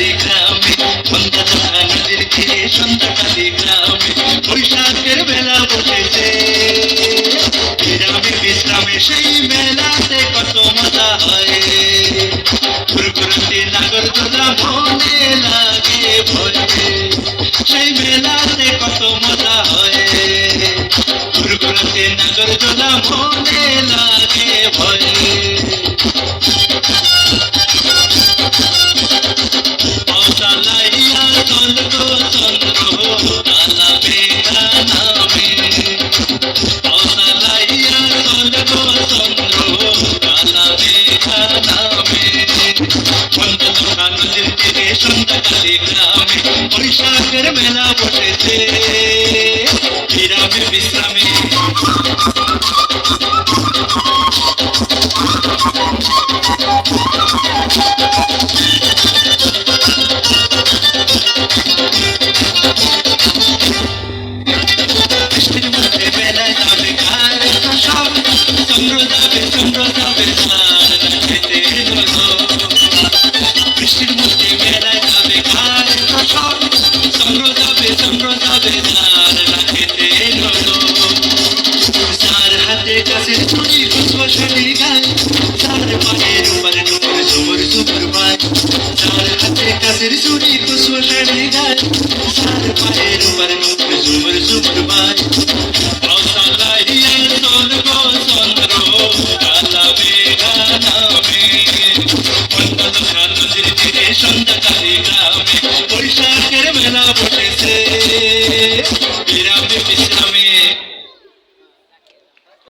সন্ধ্যাকালী গ্রামে সন্ধ্যা নদীর তীরে সন্ধ্যাকালী গ্রামে বৈশাখের মেলা বসেছে। গ্রামে বিশ্রামে সেই মেলাতে কত মজা হয়। ঘুরঘুরতে নাগর দোলা মনে লাগে ভয়ে সেই মেলাতে কত মজা হয়। ঘুরঘুরতে নাগর দোলা মনে সন্ধ্যাকালে গ্রামে বৈশাখের মেলা বসেছে বিরামে বিশ্রামে Senin için iyi kız başarılı